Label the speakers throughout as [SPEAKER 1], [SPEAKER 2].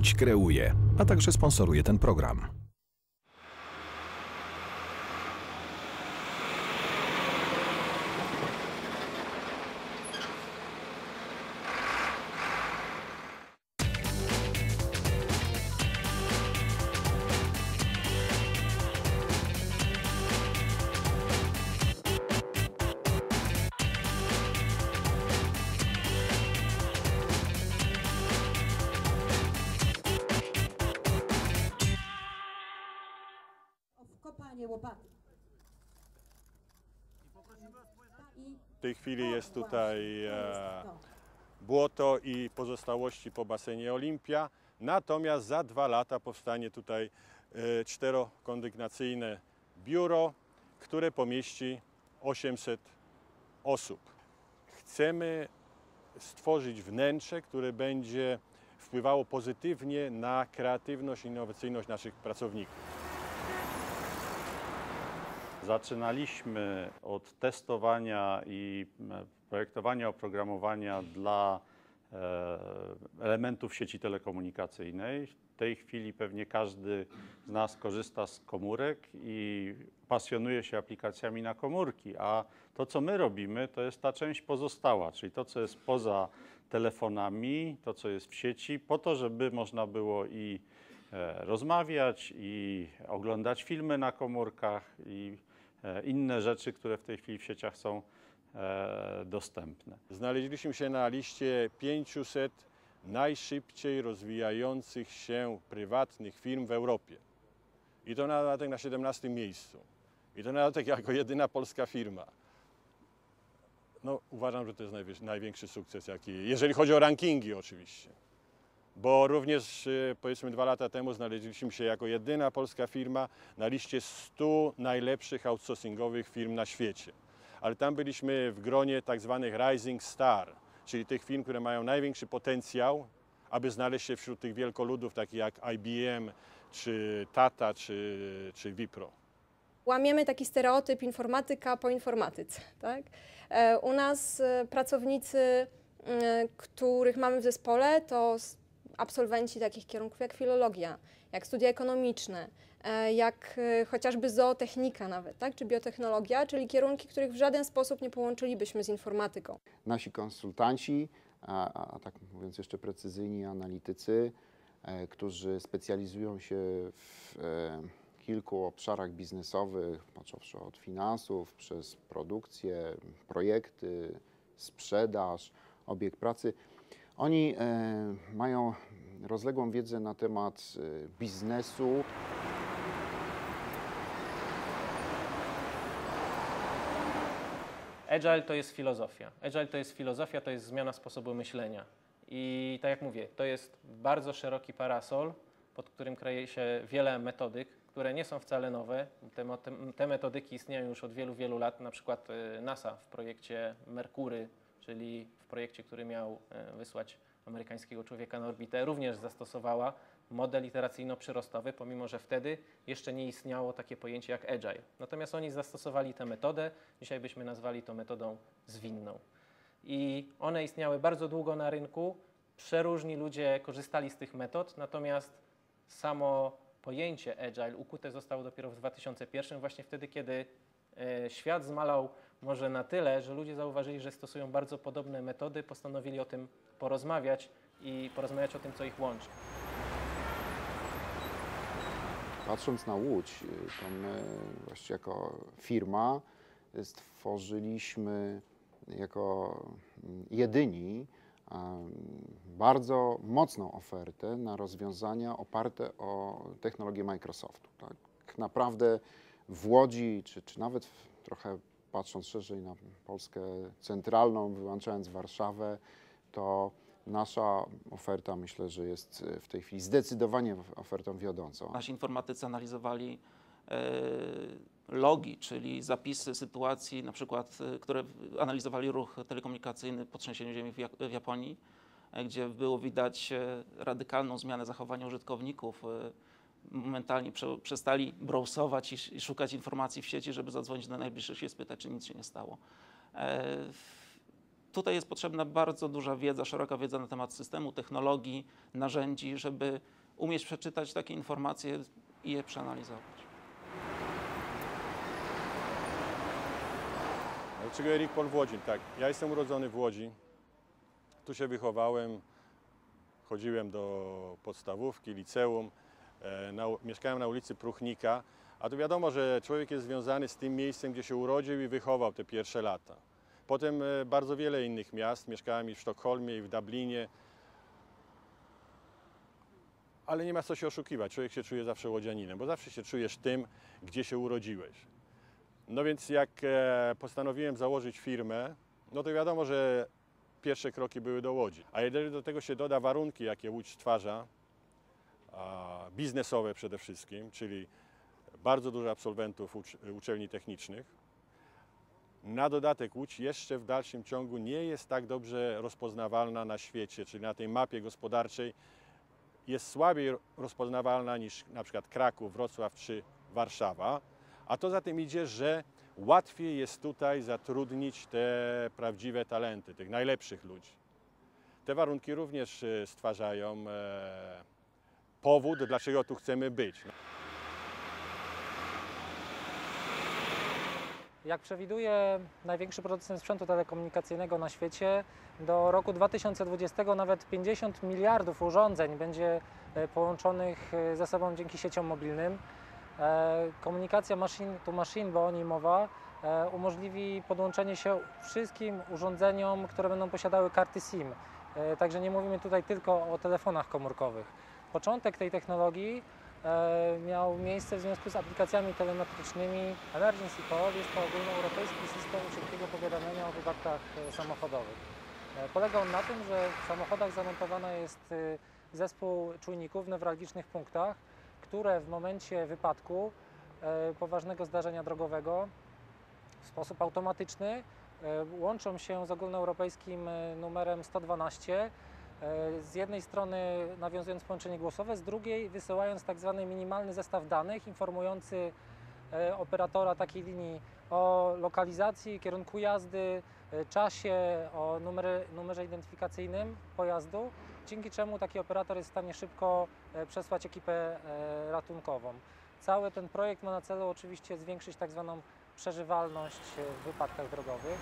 [SPEAKER 1] Łódź kreuje, a także sponsoruje ten program.
[SPEAKER 2] Wkopanie łopaty.
[SPEAKER 3] W tej chwili jest tutaj e,
[SPEAKER 2] to.
[SPEAKER 3] błoto i pozostałości po basenie Olimpia. Natomiast za dwa lata powstanie tutaj e, czterokondygnacyjne biuro, które pomieści 800 osób. Chcemy stworzyć wnętrze, które będzie wpływało pozytywnie na kreatywność i innowacyjność naszych pracowników.
[SPEAKER 4] Zaczynaliśmy od testowania i e, projektowania oprogramowania dla e, elementów sieci telekomunikacyjnej. W tej chwili pewnie każdy z nas korzysta z komórek i pasjonuje się aplikacjami na komórki, a to, co my robimy, to jest ta część pozostała, czyli to, co jest poza telefonami, to, co jest w sieci, po to, żeby można było i e, rozmawiać, i oglądać filmy na komórkach, i inne rzeczy, które w tej chwili w sieciach są e, dostępne.
[SPEAKER 3] Znaleźliśmy się na liście 500 najszybciej rozwijających się prywatnych firm w Europie. I to na dodatek na 17 miejscu. I to na dodatek jako jedyna polska firma. No, uważam, że to jest największy sukces, jaki, jeżeli chodzi o rankingi oczywiście. Bo również e, powiedzmy dwa lata temu znaleźliśmy się jako jedyna polska firma na liście 100 najlepszych outsourcingowych firm na świecie. Ale tam byliśmy w gronie tak zwanych rising star, czyli tych firm, które mają największy potencjał, aby znaleźć się wśród tych wielkoludów takich jak IBM, czy Tata, czy, czy Wipro.
[SPEAKER 5] Łamiemy taki stereotyp informatyka po informatyce. Tak? E, U nas e, pracownicy, których mamy w zespole, to absolwenci takich kierunków jak filologia, jak studia ekonomiczne, e, jak e, chociażby zootechnika nawet, tak? czy biotechnologia, czyli kierunki, których w żaden sposób nie połączylibyśmy z informatyką.
[SPEAKER 6] nasi konsultanci, a, a, tak mówiąc jeszcze precyzyjni, analitycy, e, którzy specjalizują się w e, kilku obszarach biznesowych, począwszy od finansów, przez produkcję, projekty, sprzedaż, obieg pracy. Oni e, mają rozległą wiedzę na temat e, biznesu,
[SPEAKER 7] Agile to jest filozofia. Agile to jest filozofia, to jest zmiana sposobu myślenia. I tak jak mówię, to jest bardzo szeroki parasol, pod którym kryje się wiele metodyk, które nie są wcale nowe. Te, te, metodyki istnieją już od wielu, wielu lat. Na przykład e, NASA w projekcie Merkury, czyli w projekcie, który miał e, wysłać amerykańskiego człowieka na orbitę, również zastosowała model iteracyjno-przyrostowy, pomimo że wtedy jeszcze nie istniało takie pojęcie jak agile. Natomiast oni zastosowali tę metodę, dzisiaj byśmy nazwali to metodą zwinną. I one istniały bardzo długo na rynku, przeróżni ludzie korzystali z tych metod, natomiast samo pojęcie agile ukute zostało dopiero w 2001, właśnie wtedy, kiedy e, świat zmalał może na tyle, że ludzie zauważyli, że stosują bardzo podobne metody, postanowili o tym porozmawiać i porozmawiać o tym, co ich łączy.
[SPEAKER 6] Patrząc na Łódź, y, to my właściwie jako firma stworzyliśmy jako mm, jedyni bardzo mocną ofertę na rozwiązania oparte o technologię Microsoftu. Tak naprawdę w Łodzi, czy, czy nawet trochę patrząc szerzej na Polskę centralną, wyłączając Warszawę, to nasza oferta myślę, że jest y, w tej chwili zdecydowanie ofertą wiodącą.
[SPEAKER 8] Nasi informatycy analizowali e, logi, czyli zapisy sytuacji, na przykład, e, które analizowali ruch telekomunikacyjny po trzęsieniu ziemi w, Japonii, e, gdzie było widać e, radykalną zmianę zachowania użytkowników. e, Momentalnie prze, przestali browsować i szukać informacji w sieci, żeby zadzwonić do najbliższych i spytać, czy nic się nie stało. Tutaj jest potrzebna bardzo duża wiedza, szeroka wiedza na temat systemu, technologii, narzędzi, żeby umieć przeczytać takie informacje i je przeanalizować.
[SPEAKER 3] Dlaczego Erik Pol w Łodzi? Tak, ja jestem urodzony w Łodzi. Tu się wychowałem, chodziłem do podstawówki, liceum, e, na, mieszkałem na ulicy Pruchnika, a to wiadomo, że człowiek jest związany z tym miejscem, gdzie się urodził i wychował te pierwsze lata. Potem e, bardzo wiele innych miast, mieszkałem i w Sztokholmie, i w Dublinie, ale nie ma co się oszukiwać, człowiek się czuje zawsze łodzianinem, bo zawsze się czujesz tym, gdzie się urodziłeś. No więc jak e, postanowiłem założyć firmę, no to wiadomo, że pierwsze kroki były do Łodzi. A jeżeli do tego się doda warunki, jakie Łódź stwarza, biznesowe przede wszystkim, czyli bardzo dużo absolwentów ucz uczelni technicznych, na dodatek Łódź jeszcze w dalszym ciągu nie jest tak dobrze rozpoznawalna na świecie, czyli na tej mapie gospodarczej jest słabiej rozpoznawalna niż na przykład Kraków, Wrocław czy Warszawa. A to za tym idzie, że łatwiej jest tutaj zatrudnić te prawdziwe talenty, tych najlepszych ludzi. Te warunki również e, stwarzają e, powód, dlaczego tu chcemy być.
[SPEAKER 9] Jak przewiduje największy producent sprzętu telekomunikacyjnego na świecie, do roku 2020 nawet 50 miliardów urządzeń będzie e, połączonych e, ze sobą dzięki sieciom mobilnym. E, Komunikacja machine to machine, bo o niej mowa, umożliwi podłączenie się wszystkim urządzeniom, które będą posiadały karty SIM. Także nie mówimy tutaj tylko o telefonach komórkowych. Początek tej technologii miał miejsce w związku z aplikacjami telemetrycznymi. Emergency Call jest to ogólnoeuropejski system szybkiego powiadamiania o wypadkach e, samochodowych. E, Polega on na tym, że w samochodach zamontowana jest e, zespół czujników w newralgicznych punktach, które w momencie wypadku e, poważnego zdarzenia drogowego w sposób automatyczny e, łączą się z ogólnoeuropejskim e, numerem 112 e, z jednej strony nawiązując połączenie głosowe, z drugiej wysyłając tak zwany minimalny zestaw danych informujący e, operatora takiej linii o lokalizacji, kierunku jazdy, e, czasie, o numery, numerze identyfikacyjnym pojazdu, dzięki czemu taki operator jest w stanie szybko e, przesłać ekipę e, ratunkową. Cały ten projekt ma na celu oczywiście zwiększyć tak zwaną przeżywalność e, w wypadkach drogowych.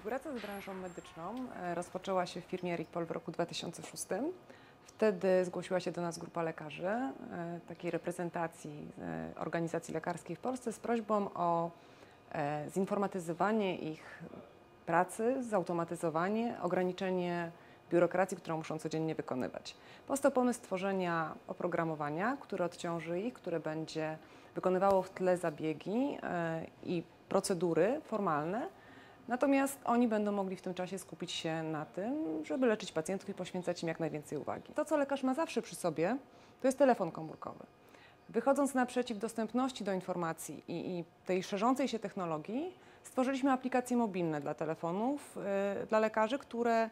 [SPEAKER 10] Współpraca z branżą medyczną e, rozpoczęła się w firmie Ripol w roku 2006. Wtedy zgłosiła się do nas grupa lekarzy, e, takiej reprezentacji e, organizacji lekarskiej w Polsce z prośbą o zinformatyzowanie ich pracy, zautomatyzowanie, ograniczenie biurokracji, którą muszą codziennie wykonywać. Powstał pomysł stworzenia oprogramowania, które odciąży ich, które będzie wykonywało w tle zabiegi i procedury formalne, Natomiast oni będą mogli w tym czasie skupić się na tym, żeby leczyć pacjentów i poświęcać im jak najwięcej uwagi. To, co lekarz ma zawsze przy sobie, to jest telefon komórkowy. Wychodząc naprzeciw dostępności do informacji i, i tej szerzącej się technologii, stworzyliśmy aplikacje mobilne dla telefonów, yy, dla lekarzy, które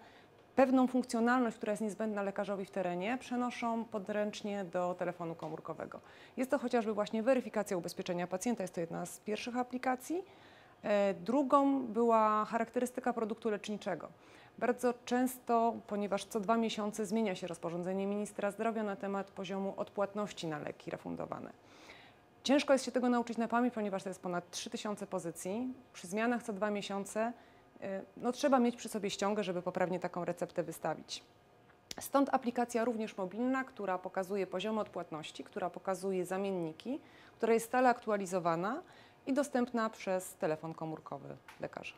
[SPEAKER 10] pewną funkcjonalność, która jest niezbędna lekarzowi w terenie, przenoszą podręcznie do telefonu komórkowego. Jest to chociażby właśnie weryfikacja ubezpieczenia pacjenta, jest to jedna z pierwszych aplikacji. E, Drugą była charakterystyka produktu leczniczego. Bardzo często, ponieważ co dwa miesiące zmienia się rozporządzenie ministra zdrowia na temat poziomu odpłatności na leki refundowane. Ciężko jest się tego nauczyć na pamięć, ponieważ to jest ponad 3000 pozycji. Przy zmianach co dwa miesiące e, no, trzeba mieć przy sobie ściągę, żeby poprawnie taką receptę wystawić. Stąd aplikacja również mobilna, która pokazuje poziomy odpłatności, która pokazuje zamienniki, która jest stale aktualizowana i dostępna przez telefon komórkowy lekarza.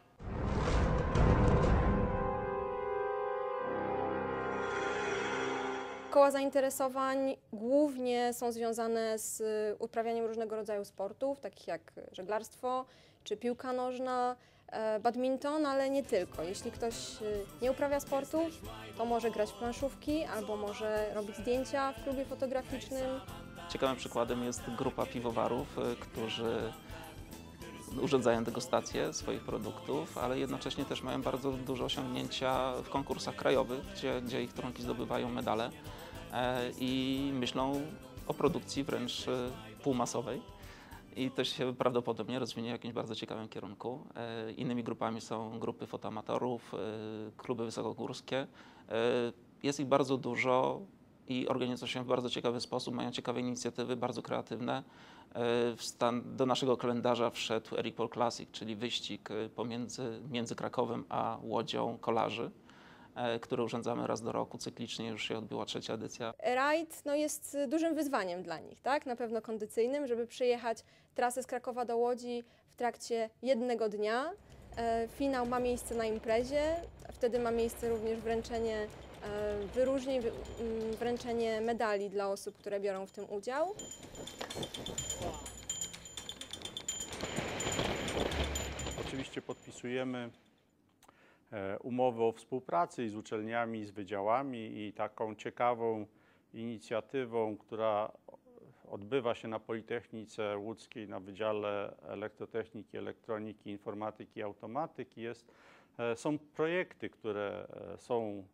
[SPEAKER 5] Koła zainteresowań głównie są związane z uprawianiem różnego rodzaju sportów, takich jak żeglarstwo czy piłka nożna, e, badminton, ale nie tylko. Jeśli ktoś y, nie uprawia sportu, to może grać w planszówki albo może robić zdjęcia w klubie fotograficznym.
[SPEAKER 8] Ciekawym przykładem jest grupa piwowarów, y, którzy urządzają degustację swoich produktów, ale jednocześnie też mają bardzo duże osiągnięcia w konkursach krajowych, gdzie, gdzie ich trunki zdobywają medale e, i myślą o produkcji wręcz e, półmasowej. i to się prawdopodobnie rozwinie w jakimś bardzo ciekawym kierunku. E, Innymi grupami są grupy fotoamatorów, kluby wysokogórskie. Jest ich bardzo dużo i organizują się w bardzo ciekawy sposób, mają ciekawe inicjatywy, bardzo kreatywne. E, stan, do naszego kalendarza wszedł Eric Paul Classic, czyli wyścig e, pomiędzy, między Krakowem a Łodzią kolarzy, e, który urządzamy raz do roku, cyklicznie już się odbyła trzecia edycja.
[SPEAKER 5] Rajd no, jest dużym wyzwaniem dla nich, tak? Na pewno kondycyjnym, żeby przejechać trasę z Krakowa do Łodzi w trakcie jednego dnia. Finał ma miejsce na imprezie, wtedy ma miejsce również wręczenie e, wyróżnień, wy- mm, wręczenie medali dla osób, które biorą w tym udział.
[SPEAKER 4] Oczywiście podpisujemy e, umowy o współpracy z uczelniami, z wydziałami i taką ciekawą inicjatywą, która odbywa się na Politechnice Łódzkiej na Wydziale Elektrotechniki, Elektroniki, Informatyki i Automatyki jest, e, są projekty, które są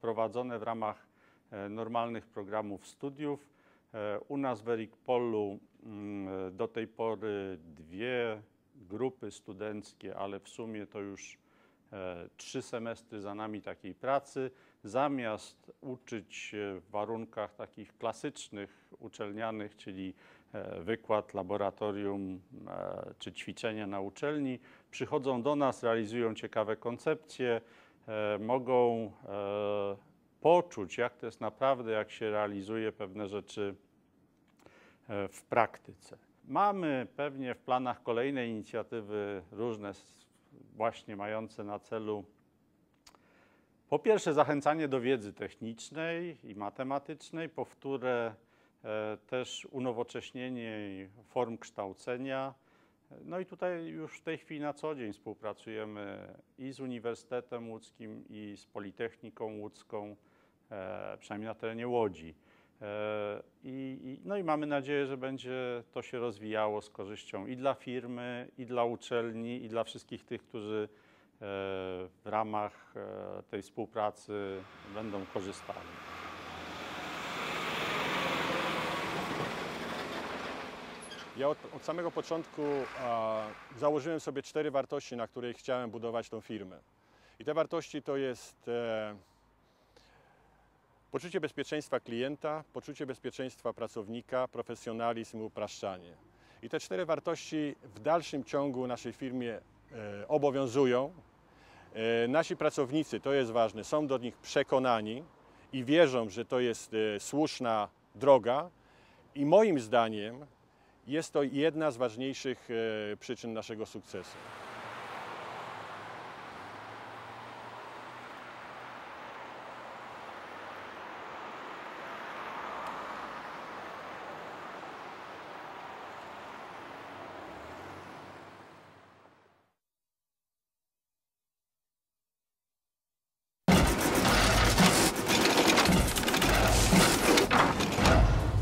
[SPEAKER 4] prowadzone w ramach e, normalnych programów studiów. E, U nas w Erikpolu mm, do tej pory dwie grupy studenckie, ale w sumie to już e, trzy semestry za nami takiej pracy. Zamiast uczyć w warunkach takich klasycznych, uczelnianych, czyli e, wykład, laboratorium e, czy ćwiczenia na uczelni, przychodzą do nas, realizują ciekawe koncepcje, e, mogą e, poczuć, jak to jest naprawdę, jak się realizuje pewne rzeczy e, w praktyce. Mamy pewnie w planach kolejne inicjatywy, różne właśnie mające na celu po pierwsze zachęcanie do wiedzy technicznej i matematycznej, po wtóre e, też unowocześnienie form kształcenia. No i tutaj już w tej chwili na co dzień współpracujemy i z Uniwersytetem Łódzkim, i z Politechniką Łódzką, e, przynajmniej na terenie Łodzi. E, I, no i mamy nadzieję, że będzie to się rozwijało z korzyścią i dla firmy, i dla uczelni, i dla wszystkich tych, którzy e, w ramach tej współpracy będą korzystali.
[SPEAKER 3] Ja od, od samego początku a, założyłem sobie cztery wartości, na których chciałem budować tą firmę. I te wartości to jest e, poczucie bezpieczeństwa klienta, poczucie bezpieczeństwa pracownika, profesjonalizm i upraszczanie. I te cztery wartości w dalszym ciągu naszej firmie e, obowiązują. E, nasi pracownicy, to jest ważne, są do nich przekonani i wierzą, że to jest e, słuszna droga. I moim zdaniem jest to jedna z ważniejszych e, przyczyn naszego sukcesu.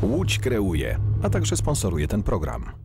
[SPEAKER 1] Łódź kreuje, a także sponsoruje ten program.